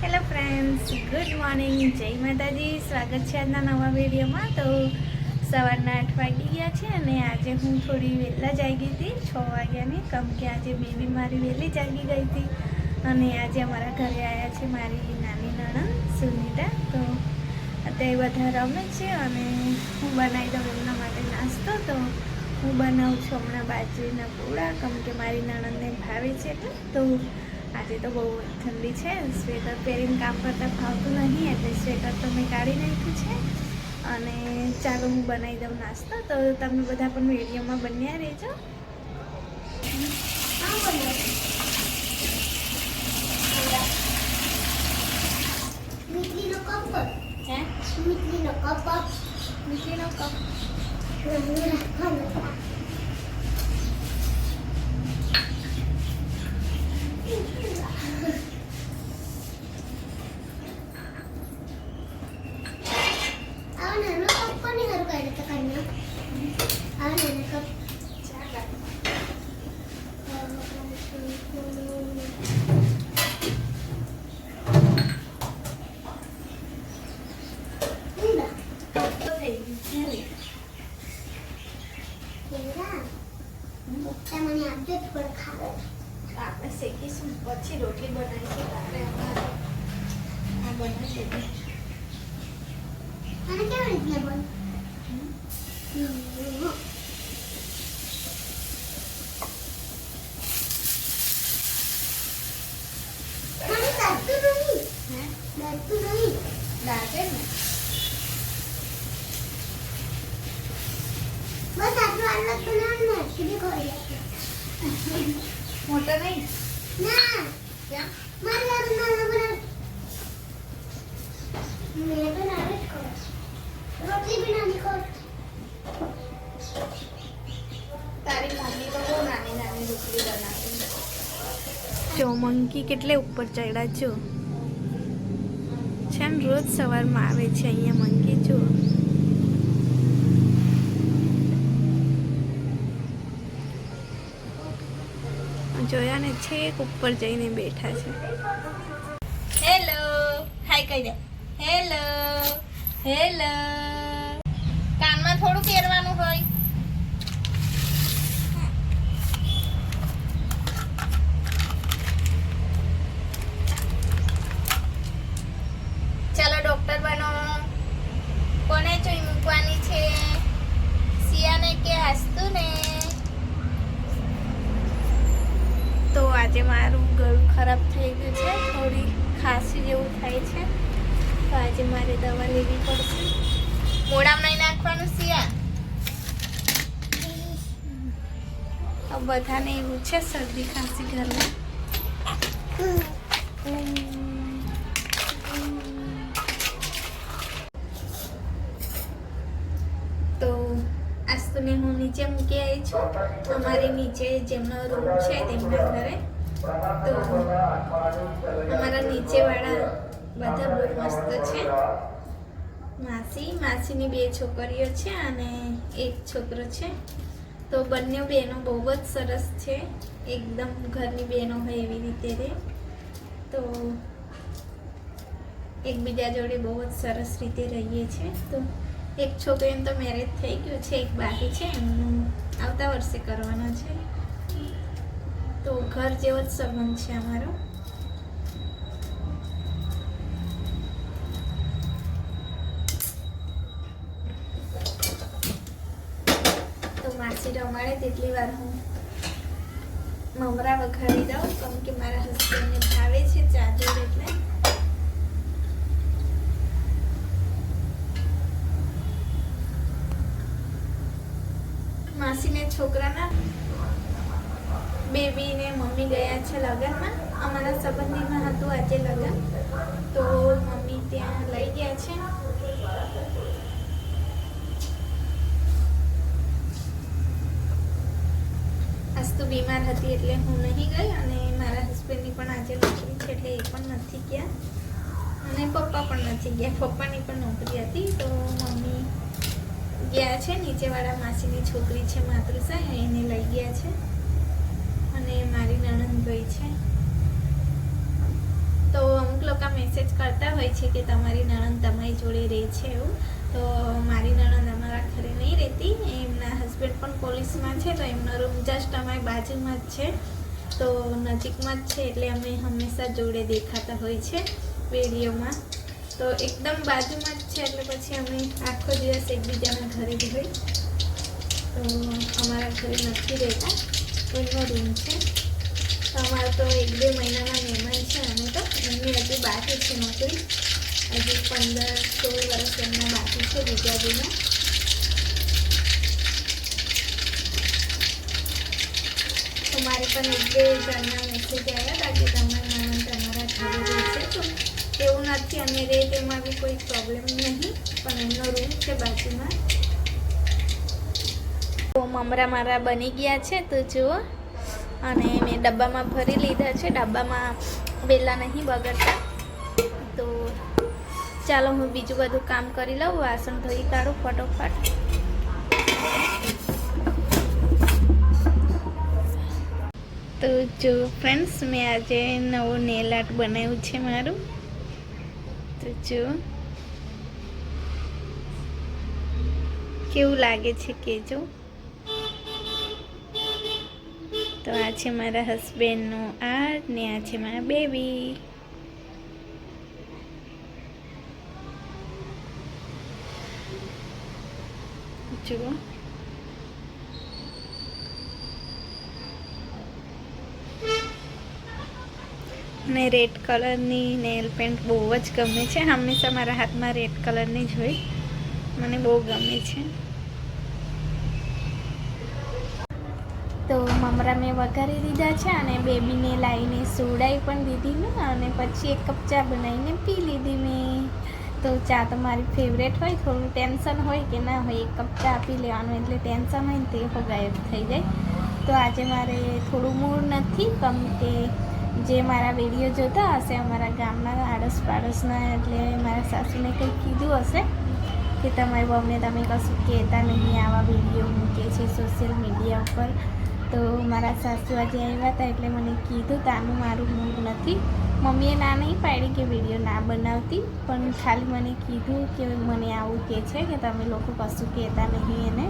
Hello friends good morning જય માતાજી. સ્વાગત છે આજના નવા વિડીયોમાં. તો સવારના આઠ વાગી ગયા છે અને આજે હું થોડી વહેલા જાગી હતી. છ વાગ્યાની. કમ કે આજે બેબી મારી વહેલી જાગી ગઈ હતી. અને આજે અમારા ઘરે આવ્યા છે મારી નાની નણંદ, સુનિતા. તો અત્યારે બધા રમે છે અને હું બનાવી દઉં એમના માટે નાસ્તો. તો હું બનાવું છું હમણાં બાજરીના પૂળા કમ કે મારી નણંદને ભાવે છે તો આજે તો બહુ ઠંડી છે સ્વેટર પહેરીને કામ કરતાં ફાવતું નહીં એટલે સ્વેટર તો મેં કાઢી નાખ્યું છે. અને ચાલો હું બનાવી દઉં નાસ્તો તો તમે બધા પણ વિડીયોમાં બન્યા રહેજો. મીઠલીનો કપ. હે? મીઠલીનો કપ કપ. મીઠીનો કપ નાનું રાખવાનું. આવો નાનો કપ કોની હારું કાઢ્યો તો કાઢ્યો? આવો નાનો કપ. ઊંધા. તો થઈ ગયું છે. કેળા. આપજો થોડું ખાવા. આપણે શેકીશું પછી રોટલી બનાવીશું અમારે આ બનાવી દીધી અને કેવી રીતના બોલ મને દાટતું નહીં દાટે ને? બસ આટલું આટલું જ બનાવવાનું ખોઈ જાય. મોટો નહીં? ના. ક્યાં મારે આટલું નાનું બનાવ. મેં તો નાનું રોટલી બી નાની તારી મમ્મી તો બહુ નાની નાની રોટલી બનાવે જો મંકી કેટલે ઉપર ચડ્યા છો? છે ને રોજ સવારમાં આવે છે અહીંયા મંકી જો જોયા ને છેક ઉપર જઈને બેઠા છે. હેલો હાય કહી દે. હેલો હેલો કાનમાં થોડું પહેરવાનું હોય ચાલો ડોક્ટર બનો કોને જોઈ મૂકવાની છે સિયાને કે હસતું ને તો આજે મારું ગળું ખરાબ થઈ ગયું છે, થોડી ખાંસી જેવું થાય છે. તો આજે મારે દવા લેવી પડશે. મોડામાં નહીં નાખવાનું, શિયા? બધાને એવું છે શરદી, ખાંસી ઘરમાં? આજ તો હું નીચે મૂકી આવી છું. અમારી નીચે જેમનો રૂમ છે તેમના ઘરે તો અમારા નીચેવાળા બધા બહુ મસ્ત છે. માસી, માસીની બે છોકરીઓ છે અને એક છોકરો છે. તો બંને બહેનો બહુ જ સરસ છે. એકદમ ઘરની બહેનો હોય એવી રીતે રહે તો એકબીજા જોડે બહુ જ સરસ રીતે રહીએ છીએ તો એક છોકરીને તો મેરેજ થઈ ગયું છે, એક બાકી છે. એમનું આવતા વર્ષે કરવાનો છે. તો ઘર જેવો જ સંબંધ છે અમારો. તો માસી રમાડે તેટલી વાર હું મમરા વઘારી દઉં, કેમ કે મારા હસબન્ડને ભાવે છે ચાદર એટલે. માસીને છોકરાના બેબી ને મમ્મી ગયા છે લગ્નમાં. અમારા સંબંધીમાં હતું આજે લગ્ન. તો મમ્મી ત્યાં લઈ ગયા છે. આજ તો બીમાર હતી એટલે હું નહીં ગઈ અને મારા હસબન્ડની પણ આજે નોકરી છે એટલે એ પણ નથી ગયા. અને પપ્પા પણ નથી ગયા. પપ્પાની પણ નોકરી હતી. તો મમ્મી ગયા છે. નીચેવાળા માસીની છોકરી છે માતૃસા એને લઈ ગયા છે. અને મારી નણંદ ભાઈ છે. તો અમુક લોકો મેસેજ કરતા હોય છે કે તમારી નણંદ તમારી જોડે રહે છે એવું. તો મારી નણંદ અમારા ઘરે નહીં રહેતી. એમના હસબન્ડ પણ પોલીસમાં છે, તો એમનો રૂમ જસ્ટ અમારી બાજુમાં જ છે. તો નજીકમાં જ છે, એટલે અમે હંમેશા જોડે દેખાતા હોય છે વિડીયોમાં. તો એકદમ બાજુમાં જ છે, એટલે પછી અમે આખો દિવસ એકબીજાના ઘરે જ હોય. તો અમારા ઘરે નથી રહેતા. એમનો રૂમ છે. તો તો એક બે મહિનાના મહેમાન છે, અમે તો. એમની હજી બાકી છે નોકરી. હજી પંદર, સોળ વર્ષ એમના બાકી છે ગુજરાતીમાં તો પણ એક બે જણના મેસેજ આવ્યા હતા કે તમારા મહેમાન તમારા ઘરે રહેશે તો એવું નથી, અમે રહે તેમાં બી કોઈ પ્રોબ્લેમ નહીં, પણ એમનો રૂમ છે બાજુમાં. તો મમરા મારા બની ગયા છે, તો જુઓ. અને મેં ડબ્બામાં ભરી લીધા છે, ડબ્બામાં વેલા નહીં બગડતા. તો ચાલો હું બીજું બધું કામ કરી લઉં, વાસણ ધોઈ કાઢું ફટોફટ. તો જો ફ્રેન્ડ્સ મેં આજે નવો નેલ આર્ટ બનાવ્યું છે મારું. તો જો. કેવું લાગે છે કેજો. તો આ છે મારા હસબેન્ડનો આર્ટ ને આ છે મારા બેબી. જુઓ. મને રેડ કલરની નેલ પેન્ટ બહુ જ ગમે છે. હંમેશા મારા હાથમાં રેડ કલરની જ હોય. મને બહુ ગમે છે. તો મમરા મેં વઘારી દીધા છે અને બેબીને લાવીને સોડાઈ પણ દીધી ને અને પછી એક કપ ચા બનાવીને પી લીધી મેં. તો ચા તો મારી ફેવરેટ હોય, થોડું ટેન્શન હોય કે ના હોય, એક કપ ચા પી લેવાનું એટલે ટેન્શન હોય ને તે ગાયબ થઈ જાય. તો આજે મારે થોડું મૂડ નથી કમ કે જે મારા વીડિયો જોતા હશે, અમારા ગામના આડોશ પાડોશના એટલે મારા સાસુને કંઈક કીધું હશે કે તમારી બહુને તમે કશું કહેતા નહીં, આવા વીડિયો મૂકે છે સોશિયલ મીડિયા ઉપર. તો મારા સાસુ આજે આવ્યા હતા એટલે મને કીધું તાનું મારું મૂડ નથી. મમ્મીએ ના નહીં પાડી કે વીડિયો ના બનાવતી, પણ ખાલી મને કીધું કે મને આવું કહે છે કે તમે લોકો કશું કહેતા નહીં એને.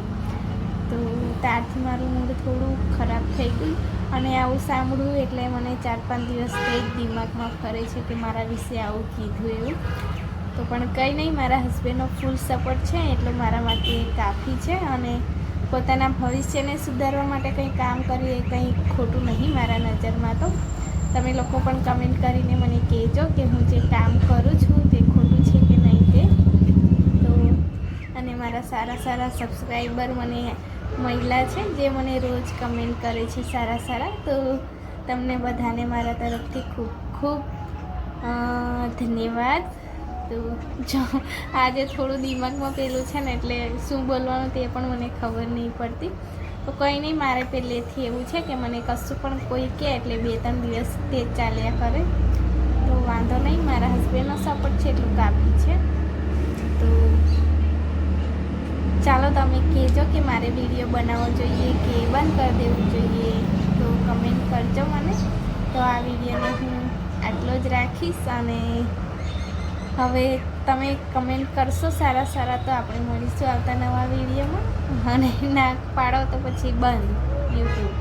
તો ત્યારથી મારું મૂડ થોડું ખરાબ થઈ ગયું અને આવું સાંભળ્યું એટલે મને ચાર પાંચ દિવસ તે જ દિમાગમાં ફરે છે કે મારા વિશે આવું કીધું એવું. તો પણ કંઈ નહીં, મારા હસબન્ડનો ફૂલ સપોર્ટ છે એટલો મારા માટે કાફી છે અને પોતાના ભવિષ્યને સુધારવા માટે કંઈ કામ કરીએ, કંઈ ખોટું નહીં મારા નજરમાં તો. તમે લોકો પણ કમેન્ટ કરીને મને કહેજો કે હું જે કામ કરું છું તે ખોટું છે કે નહીં તે. તો, અને મારા સારા સારા સબસ્ક્રાઈબર મને મહિલા છે, જે મને રોજ કમેન્ટ કરે છે સારા સારા. તો તમને બધાને મારા તરફથી ખૂબ ખૂબ ધન્યવાદ. તો જો, આજે થોડું દિમાગમાં પેલું છે ને, એટલે શું બોલવાનું તે પણ મને ખબર નહીં પડતી. તો કંઈ નહીં, મારે પહેલેથી એવું છે કે મને કશું પણ કોઈ કહે એટલે બે ત્રણ દિવસ તે ચાલ્યા કરે. તો વાંધો નહીં, મારા હસબન્ડનો સપોર્ટ છે એટલું કાફી છે. તો ચાલો તમે કહેજો કે મારે વીડિયો બનાવવો જોઈએ કે બંધ કરી દેવું જોઈએ. તો કમેન્ટ કરજો મને. તો આ વિડીયોને હું આટલો જ રાખીશ અને હવે તમે કમેન્ટ કરશો સારા સારા તો આપણે મળીશું આવતા નવા વિડીયોમાં. અને ના પાડો તો પછી બંધ યુટ્યુબ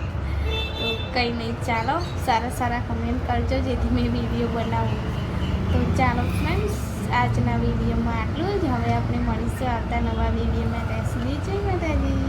તો કંઈ નહીં, ચાલો સારા સારા કમેન્ટ કરજો જેથી મેં વીડિયો બનાવું. તો ચાલો ફ્રેન્ડ્સ આજના વિડીયોમાં આટલું જ. હવે આપણે મળીશું આવતા નવા વિડીયોમાં. ત્યાં સુધી જય માતાજી.